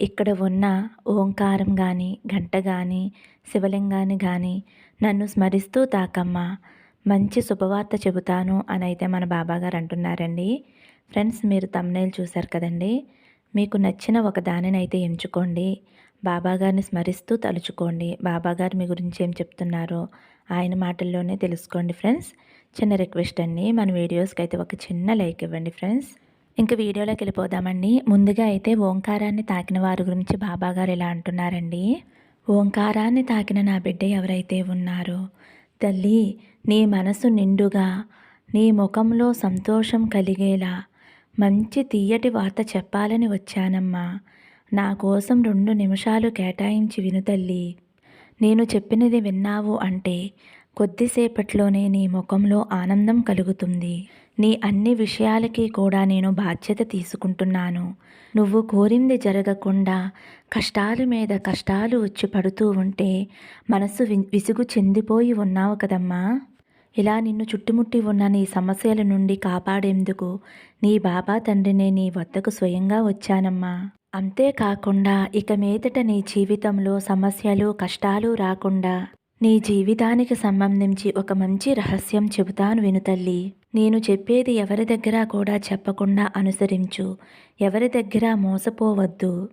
ఇక్కడ ఉన్న ఓంకారం కానీ గంట కానీ శివలింగాన్ని కానీ నన్ను స్మరిస్తూ తాకమ్మా. మంచి శుభవార్త చెబుతాను అని అయితే మన బాబాగారు అంటున్నారండి. ఫ్రెండ్స్ మీరు తమ్నేలు చూశారు కదండి. మీకు నచ్చిన ఒక దానిని అయితే ఎంచుకోండి. బాబాగారిని స్మరిస్తూ తలుచుకోండి. బాబాగారు మీ గురించి ఏం చెప్తున్నారో ఆయన మాటల్లోనే తెలుసుకోండి ఫ్రెండ్స్. చిన్న రిక్వెస్ట్ అండి. మన వీడియోస్కి అయితే ఒక చిన్న లైక్ ఇవ్వండి ఫ్రెండ్స్. ఇంక వీడియోలోకి వెళ్ళిపోదామండి. ముందుగా అయితే ఓంకారాన్ని తాకిన వారి గురించి బాబా గారు ఇలా అంటున్నారండి? ఓంకారాన్ని తాకిన నా బిడ్డ ఎవరైతే ఉన్నారో తల్లి నీ మనసు నిండుగా నీ ముఖంలో సంతోషం కలిగేలా మంచి తీయటి వార్త చెప్పాలని వచ్చానమ్మా. నా కోసం రెండు నిమిషాలు కేటాయించి విను తల్లి. నేను చెప్పినది విన్నావు అంటే కొద్దిసేపట్లోనే నీ ముఖంలో ఆనందం కలుగుతుంది. నీ అన్ని విషయాలకి కూడా నేను బాధ్యత తీసుకుంటున్నాను. నువ్వు కోరింది జరగకుండా కష్టాల మీద కష్టాలు వచ్చి పడుతూ ఉంటే మనసు విసుగు చెందిపోయి ఉన్నావు కదమ్మా. ఇలా నిన్ను చుట్టుముట్టి ఉన్న నీ సమస్యల నుండి కాపాడేందుకు నీ బాబా తండ్రినే నీ వద్దకు స్వయంగా వచ్చానమ్మా. అంతేకాకుండా ఇక మీదట నీ జీవితంలో సమస్యలు కష్టాలు రాకుండా నీ జీవితానికి సంబంధించి ఒక మంచి రహస్యం చెబుతాను వినుతల్లి నేను చెప్పేది ఎవరి దగ్గర కూడా చెప్పకుండా అనుసరించు. ఎవరి దగ్గర మోసపోవద్దు.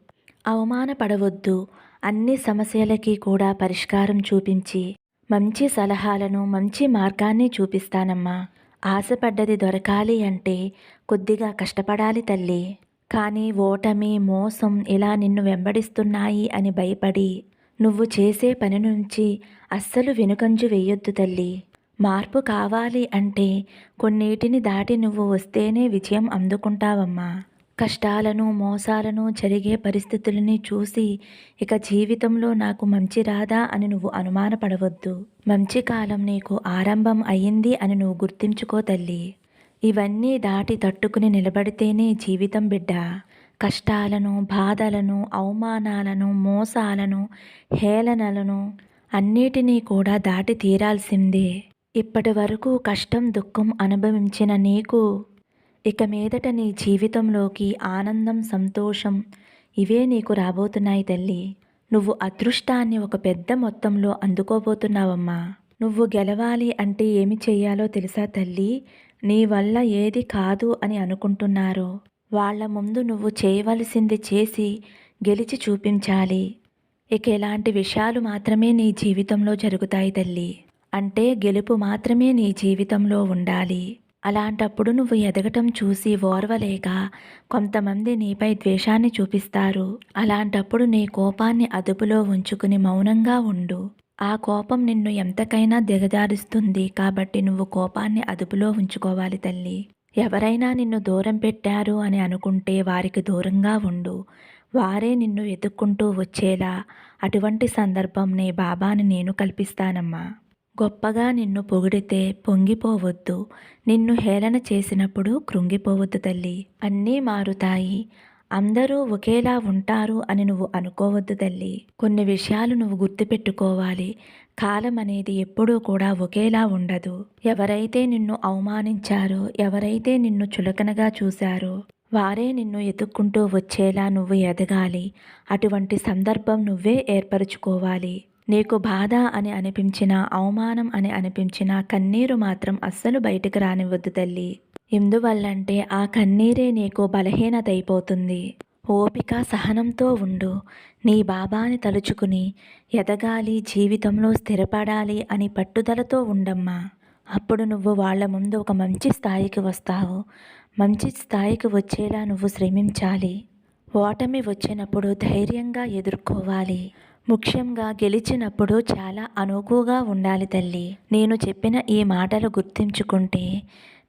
అవమానపడవద్దు. అన్ని సమస్యలకి కూడా పరిష్కారం చూపించి మంచి సలహాలను మంచి మార్గాన్ని చూపిస్తానమ్మా. ఆశపడ్డది దొరకాలి అంటే కొద్దిగా కష్టపడాలి తల్లి. కానీ ఓటమి మోసం ఇలా నిన్ను వెంబడిస్తున్నాయి అని భయపడి నువ్వు చేసే పని నుంచి అస్సలు వెనుకంజు వేయొద్దు తల్లి. మార్పు కావాలి అంటే కొన్నిటిని దాటి నువ్వు వస్తేనే విజయం అందుకుంటావమ్మా. కష్టాలను మోసాలను జరిగే పరిస్థితులని చూసి ఇక జీవితంలో నాకు మంచి రాదా అని నువ్వు అనుమానపడవద్దు. మంచి కాలం నీకు ఆరంభం అయ్యింది అని నువ్వు గుర్తించుకో తల్లి. ఇవన్నీ దాటి తట్టుకుని నిలబడితేనే జీవితం బిడ్డ. కష్టాలను బాధలను అవమానాలను మోసాలను హేళనలను అన్నిటినీ కూడా దాటి తీరాల్సిందే. ఇప్పటి వరకు కష్టం దుఃఖం అనుభవించిన నీకు ఇక మీదట నీ జీవితంలోకి ఆనందం సంతోషం ఇవే నీకు రాబోతున్నాయి తల్లి. నువ్వు అదృష్టాన్ని ఒక పెద్ద మొత్తంలో అందుకోబోతున్నావమ్మా. నువ్వు గెలవాలి అంటే ఏమి చెయ్యాలో తెలుసా తల్లి? నీ వల్ల ఏది కాదు అని అనుకుంటున్నారో. వాళ్ళ ముందు నువ్వు చేయవలసింది చేసి గెలిచి చూపించాలి. ఇక ఎలాంటి విషయాలు మాత్రమే నీ జీవితంలో జరుగుతాయి తల్లి. అంటే గెలుపు మాత్రమే నీ జీవితంలో ఉండాలి. అలాంటప్పుడు నువ్వు ఎదగటం చూసి ఓర్వలేక కొంతమంది నీపై ద్వేషాన్ని చూపిస్తారు. అలాంటప్పుడు నీ కోపాన్ని అదుపులో ఉంచుకుని మౌనంగా ఉండు. ఆ కోపం నిన్ను ఎంతకైనా దిగజారుస్తుంది కాబట్టి నువ్వు కోపాన్ని అదుపులో ఉంచుకోవాలి తల్లి. ఎవరైనా నిన్ను దూరం పెట్టారు అని అనుకుంటే వారికి దూరంగా ఉండు. వారే నిన్ను ఎదుక్కుంటూ వచ్చేలా. అటువంటి సందర్భంని బాబాని నేను కల్పిస్తానమ్మా. గొప్పగా నిన్ను పొగిడితే పొంగిపోవద్దు. నిన్ను హేళన చేసినప్పుడు కృంగిపోవద్దు తల్లి. అన్నీ మారుతాయి. అందరూ ఒకేలా ఉంటారు అని నువ్వు అనుకోవద్దు తల్లి. కొన్ని విషయాలు నువ్వు గుర్తుపెట్టుకోవాలి. కాలం అనేది ఎప్పుడూ కూడా ఒకేలా ఉండదు. ఎవరైతే నిన్ను అవమానించారో ఎవరైతే నిన్ను చులకనగా చూశారో వారే నిన్ను ఎదుక్కుంటూ వచ్చేలా నువ్వు ఎదగాలి. అటువంటి సందర్భం నువ్వే ఏర్పరచుకోవాలి. నీకు బాధ అని అనిపించిన అవమానం అని అనిపించిన కన్నీరు మాత్రం అస్సలు బయటకు రానివ్వద్దు తల్లి. ఎందువల్లంటే ఆ కన్నీరే నీకు బలహీనత అయిపోతుంది ఓపిక సహనంతో ఉండు. నీ బాబాని తలుచుకుని ఎదగాలి జీవితంలో స్థిరపడాలి అని పట్టుదలతో ఉండమ్మా. అప్పుడు నువ్వు వాళ్ళ ముందు ఒక మంచి స్థాయికి వస్తావు. మంచి స్థాయికి వచ్చేలా నువ్వు శ్రమించాలి. ఓటమి వచ్చినప్పుడు ధైర్యంగా ఎదుర్కోవాలి. ముఖ్యంగా గెలిచినప్పుడు చాలా అనుకుగా ఉండాలి తల్లి. నేను చెప్పిన ఈ మాటలు గుర్తించుకుంటే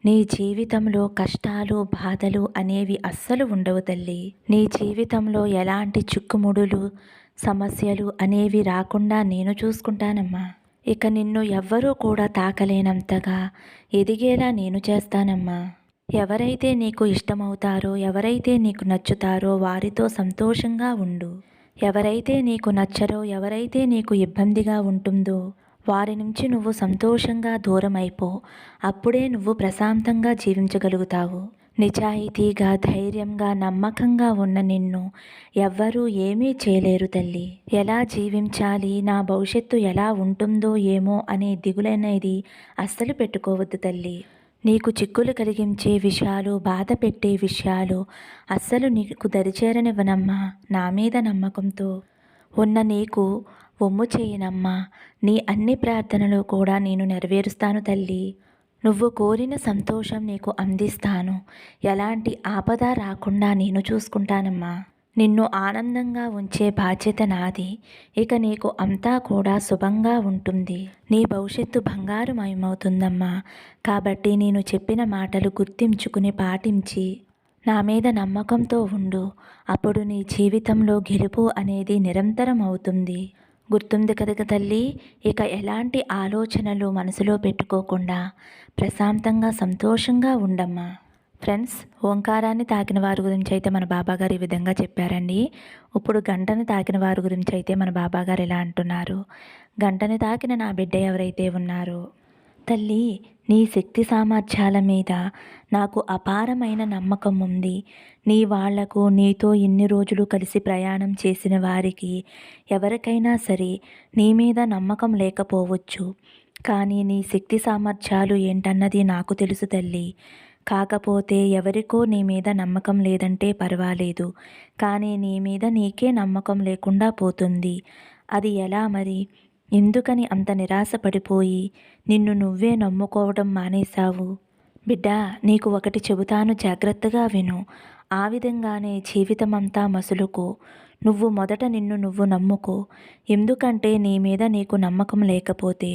నీ జీవితంలో కష్టాలు బాధలు అనేవి అస్సలు ఉండవు తల్లి. నీ జీవితంలో ఎలాంటి చిక్కుముడులు సమస్యలు అనేవి రాకుండా నేను చూసుకుంటానమ్మా. ఇక నిన్ను ఎవ్వరూ కూడా తాకలేనంతగా ఎదిగేలా నేను చేస్తానమ్మా. ఎవరైతే నీకు ఇష్టమవుతారో ఎవరైతే నీకు నచ్చుతారో వారితో సంతోషంగా ఉండు. ఎవరైతే నీకు నచ్చరో ఎవరైతే నీకు ఇబ్బందిగా ఉంటుందో వారి నుంచి నువ్వు సంతోషంగా దూరం అయిపో అప్పుడే నువ్వు ప్రశాంతంగా జీవించగలుగుతావు. నిజాయితీగా ధైర్యంగా నమ్మకంగా ఉన్న నిన్ను ఎవ్వరూ ఏమీ చేయలేరు తల్లి. ఎలా జీవించాలి నా భవిష్యత్తు ఎలా ఉంటుందో ఏమో అనే దిగులనేది అస్సలు పెట్టుకోవద్దు తల్లి. నీకు చిక్కులు కలిగించే విషయాలు బాధ పెట్టే విషయాలు అస్సలు నీకు దరిచేరనివ్వనమ్మా నా మీద నమ్మకంతో. ఉన్న నీకు ఒమ్ము చేయనమ్మా నీ అన్ని ప్రార్థనలు కూడా నేను నెరవేరుస్తాను తల్లి. నువ్వు కోరిన సంతోషం నీకు అందిస్తాను. ఎలాంటి ఆపద రాకుండా నేను చూసుకుంటానమ్మా. నిన్ను ఆనందంగా ఉంచే బాధ్యత నాది. ఇక నీకు అంతా కూడా శుభంగా ఉంటుంది. నీ భవిష్యత్తు బంగారుమయమవుతుందమ్మా. కాబట్టి నేను చెప్పిన మాటలు గుర్తించుకుని పాటించి నా మీద నమ్మకంతో ఉండు. అప్పుడు నీ జీవితంలో గెలుపు అనేది నిరంతరం అవుతుంది గుర్తుంది కదా తల్లి ఇక ఎలాంటి ఆలోచనలు మనసులో పెట్టుకోకుండా ప్రశాంతంగా సంతోషంగా ఉండమ్మా. ఫ్రెండ్స్ ఓంకారాన్ని తాకిన వారి గురించి అయితే మన బాబాగారు ఈ విధంగా చెప్పారండి. ఇప్పుడు గంటని తాకిన వారి గురించి అయితే మన బాబాగారు ఇలా అంటున్నారు. గంటని తాకిన నా బిడ్డ ఎవరైతే ఉన్నారో తల్లి నీ శక్తి సామర్థ్యాల మీద నాకు అపారమైన నమ్మకం ఉంది. నీ వాళ్ళకు నీతో ఇన్ని రోజులు కలిసి ప్రయాణం చేసిన వారికి ఎవరికైనా సరే నీ మీద నమ్మకం లేకపోవచ్చు. కానీ నీ శక్తి సామర్థ్యాలు ఏంటన్నది నాకు తెలుసు తల్లి. కాకపోతే ఎవరికో నీ మీద నమ్మకం లేదంటే పర్వాలేదు. కానీ నీ మీద నీకే నమ్మకం లేకుండా పోతుంది. అది ఎలా మరి? ఎందుకని అంత నిరాశపడిపోయి నిన్ను నువ్వే నమ్ముకోవడం మానేశావు? బిడ్డా నీకు ఒకటి చెబుతాను జాగ్రత్తగా విను. ఆ విధంగానే జీవితమంతా మసులుకో. నువ్వు మొదట నిన్ను నువ్వు నమ్ముకో. ఎందుకంటే నీ మీద నీకు నమ్మకం లేకపోతే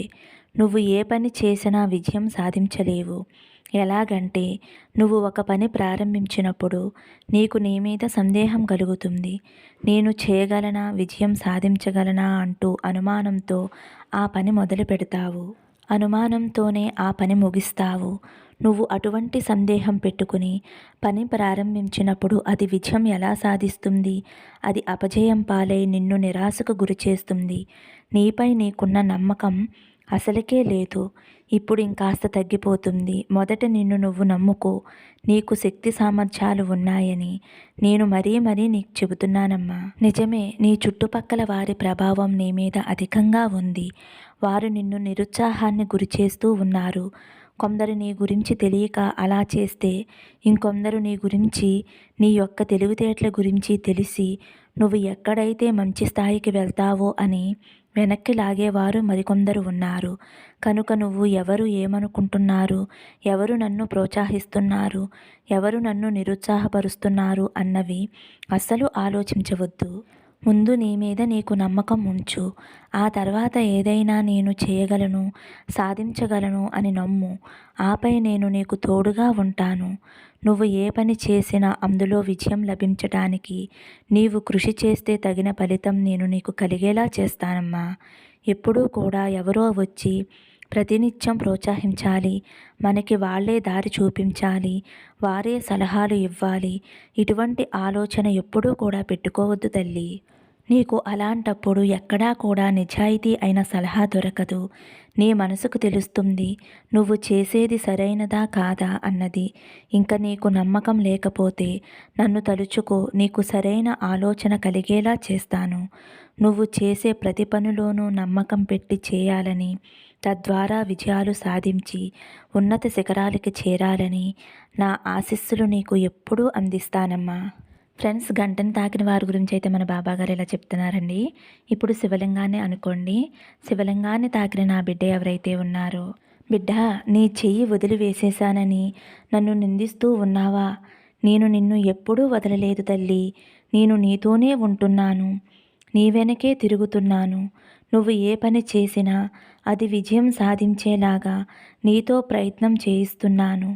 నువ్వు ఏ పని చేసినా విజయం సాధించలేవు. ఎలాగంటే నువ్వు ఒక పని ప్రారంభించినప్పుడు నీకు నీ మీద సందేహం కలుగుతుంది. నేను చేయగలనా విజయం సాధించగలనా అంటూ అనుమానంతో ఆ పని మొదలు పెడతావు. అనుమానంతోనే ఆ పని ముగిస్తావు. నువ్వు అటువంటి సందేహం పెట్టుకుని పని ప్రారంభించినప్పుడు అది విజయం ఎలా సాధిస్తుంది? అది అపజయం పాలై నిన్ను నిరాశకు గురి చేస్తుంది నీపై నీకున్న నమ్మకం అసలుకే లేదు. ఇప్పుడు ఇంకాస్త తగ్గిపోతుంది. మొదట నిన్ను నువ్వు నమ్ముకో. నీకు శక్తి సామర్థ్యాలు ఉన్నాయని నేను మరీ మరీ నీకు చెబుతున్నానమ్మా. నిజమే నీ చుట్టుపక్కల వారి ప్రభావం నీ మీద అధికంగా ఉంది. వారు నిన్ను నిరుత్సాహాన్ని గురిచేస్తూ ఉన్నారు. కొందరు నీ గురించి తెలియక అలా చేస్తే ఇంకొందరు నీ గురించి నీ యొక్క తెలివితేటల గురించి తెలిసి నువ్వు ఎక్కడైతే మంచి స్థాయికి వెళ్తావో అని వెనక్కి లాగేవారు మరికొందరు ఉన్నారు. కనుక నువ్వు ఎవరు ఏమనుకుంటున్నారు? ఎవరు నన్ను ప్రోత్సహిస్తున్నారు? ఎవరు నన్ను నిరుత్సాహపరుస్తున్నారు? అన్నవి అస్సలు ఆలోచించవద్దు. ముందు నీ మీద నీకు నమ్మకం ఉంచు. ఆ తర్వాత ఏదైనా నేను చేయగలను సాధించగలను అని నమ్ము. ఆపై నేను నీకు తోడుగా ఉంటాను. నువ్వు ఏ పని చేసినా అందులో విజయం లభించటానికి నీవు కృషి చేస్తే తగిన ఫలితం నేను నీకు కలిగేలా చేస్తానమ్మా. ఎప్పుడూ కూడా ఎవరో వచ్చి ప్రతినిత్యం ప్రోత్సహించాలి. మనకి వాళ్ళే దారి చూపించాలి. వారే సలహాలు ఇవ్వాలి. ఇటువంటి ఆలోచన ఎప్పుడూ కూడా పెట్టుకోవద్దు తల్లి. నీకు అలాంటప్పుడు ఎక్కడా కూడా నిజాయితీ అయిన సలహా దొరకదు. నీ మనసుకు తెలుస్తుంది నువ్వు చేసేది సరైనదా కాదా అన్నది. ఇంకా నీకు నమ్మకం లేకపోతే నన్ను తలుచుకో నీకు సరైన ఆలోచన కలిగేలా చేస్తాను. నువ్వు చేసే ప్రతి పనిలోనూ నమ్మకం పెట్టి చేయాలని తద్వారా విజయాలు సాధించి ఉన్నత శిఖరాలకి చేరాలని నా ఆశీస్సులు నీకు ఎప్పుడూ అందిస్తానమ్మా. ఫ్రెండ్స్ గంటను తాకిన వారి గురించి అయితే మన బాబాగారు ఇలా చెప్తున్నారండి. ఇప్పుడు శివలింగాన్ని అనుకోండి. శివలింగాన్ని తాకిన నా బిడ్డ ఎవరైతే ఉన్నారో బిడ్డ నీ చెయ్యి వదిలి వేసేశానని నన్ను నిందిస్తూ ఉన్నావా? నేను నిన్ను ఎప్పుడూ వదలలేదు తల్లి. నేను నీతోనే ఉంటున్నాను. నీ వెనకే తిరుగుతున్నాను. నువ్వు ఏ పని చేసినా అది విజయం సాధించేలాగా నీతో ప్రయత్నం చేయిస్తున్నాను.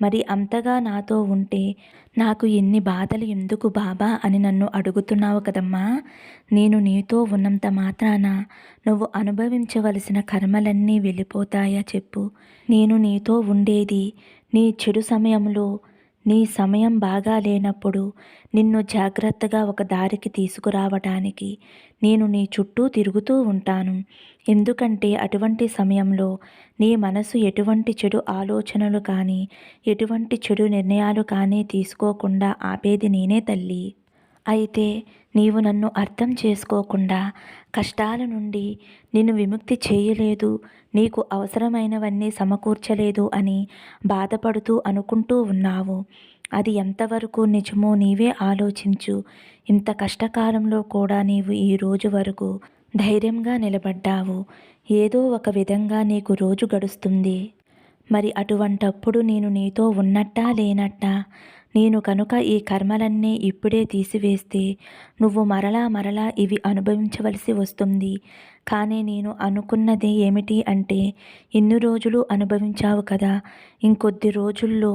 మరి అంతగా నాతో ఉంటే నాకు ఎన్ని బాధలు ఎందుకు బాబా అని నన్ను అడుగుతున్నావు కదమ్మా? నేను నీతో ఉన్నంత మాత్రాన నువ్వు అనుభవించవలసిన కర్మలన్నీ వెళ్ళిపోతాయా చెప్పు. నేను నీతో ఉండేది నీ చెడు సమయంలో నీ సమయం బాగా లేనప్పుడు నిన్ను జాగ్రత్తగా ఒక దారికి తీసుకురావటానికి నేను నీ చుట్టూ తిరుగుతూ ఉంటాను. ఎందుకంటే అటువంటి సమయంలో నీ మనసు ఎటువంటి చెడు ఆలోచనలు కానీ ఎటువంటి చెడు నిర్ణయాలు కానీ తీసుకోకుండా ఆపేది నేనే తల్లి. అయితే నీవు నన్ను అర్థం చేసుకోకుండా కష్టాల నుండి నిన్ను విముక్తి చేయలేదు నీకు అవసరమైనవన్నీ సమకూర్చలేదు అని బాధపడుతూ అనుకుంటూ ఉన్నావు. అది ఎంతవరకు నిజమో నీవే ఆలోచించు. ఇంత కష్టకాలంలో కూడా నీవు ఈ రోజు వరకు ధైర్యంగా నిలబడ్డావు. ఏదో ఒక విధంగా నీకు రోజు గడుస్తుంది. మరి అటువంటప్పుడు నేను నీతో ఉన్నట్టా లేనట్టా? నేను కనుక ఈ కర్మలన్నీ ఇప్పుడే తీసివేస్తే నువ్వు మరలా మరలా ఇవి అనుభవించవలసి వస్తుంది. కానీ నేను అనుకున్నది ఏమిటి అంటే ఇన్ని రోజులు అనుభవించావు కదా ఇంకొద్ది రోజుల్లో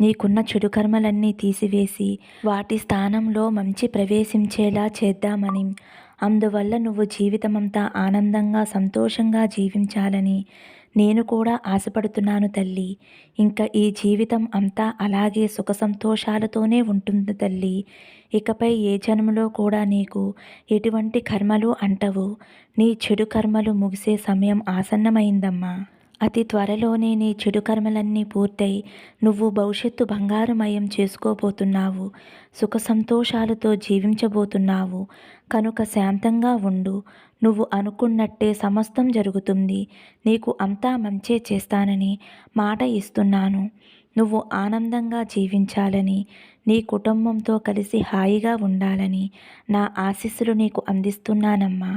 నీకున్న చెడు కర్మలన్నీ తీసివేసి వాటి స్థానంలో మంచి ప్రవేశించేలా చేద్దామని అందువల్ల నువ్వు జీవితమంతా ఆనందంగా సంతోషంగా జీవించాలని నేను కూడా ఆశపడుతున్నాను తల్లి. ఇంకా ఈ జీవితం అంతా అలాగే సుఖ సంతోషాలతోనే ఉంటుంది తల్లి. ఇకపై ఏ జన్మలో కూడా నీకు ఎటువంటి కర్మలు అంటవు. నీ చెడు కర్మలు ముగిసే సమయం ఆసన్నమైందమ్మా. అతి త్వరలోనే నీ చెడు కర్మలన్నీ పూర్తయి నువ్వు భవిష్యత్తు బంగారుమయం చేసుకోబోతున్నావు సుఖ సంతోషాలతో జీవించబోతున్నావు. కనుక శాంతంగా ఉండు. నువ్వు అనుకున్నట్టే సమస్తం జరుగుతుంది. నీకు అంతా మంచే చేస్తానని మాట ఇస్తున్నాను. నువ్వు ఆనందంగా జీవించాలని నీ కుటుంబంతో కలిసి హాయిగా ఉండాలని నా ఆశీస్సులు నీకు అందిస్తున్నానమ్మా.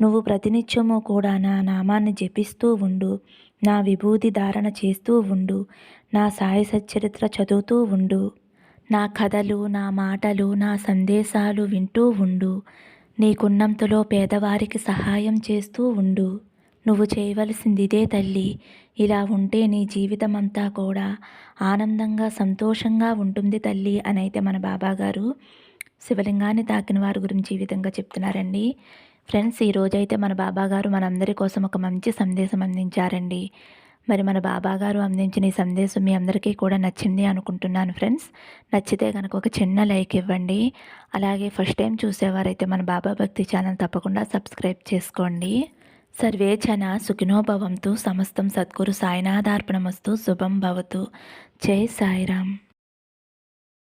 నువ్వు ప్రతినిత్యము కూడా నా నామాన్ని జపిస్తూ ఉండు. నా విభూతి ధారణ చేస్తూ ఉండు. నా సాయి సచ్చరిత్ర చదువుతూ ఉండు. నా కథలు నా మాటలు నా సందేశాలు వింటూ ఉండు. నీకున్నంతలో పేదవారికి సహాయం చేస్తూ ఉండు. నువ్వు చేయవలసింది ఇదే తల్లి. ఇలా ఉంటే నీ జీవితం అంతా కూడా ఆనందంగా సంతోషంగా ఉంటుంది తల్లి అని అయితే మన బాబాగారు. శివలింగాన్ని తాకిన వారి గురించి ఈ విధంగా చెప్తున్నారండి. ఫ్రెండ్స్ ఈరోజైతే మన బాబాగారు మనందరి కోసం ఒక మంచి సందేశం అందించారండి. మరి మన బాబాగారు అందించిన ఈ సందేశం మీ అందరికీ కూడా నచ్చింది అనుకుంటున్నాను ఫ్రెండ్స్. నచ్చితే కనుక ఒక చిన్న లైక్ ఇవ్వండి. అలాగే ఫస్ట్ టైం చూసేవారైతే మన బాబా భక్తి ఛానల్ తప్పకుండా సబ్స్క్రైబ్ చేసుకోండి. సర్వే జన సుఖినోభవంతు సమస్తం సద్గురు సాయినాథార్పణమస్తు శుభం భవతు. జై సాయిరామ్.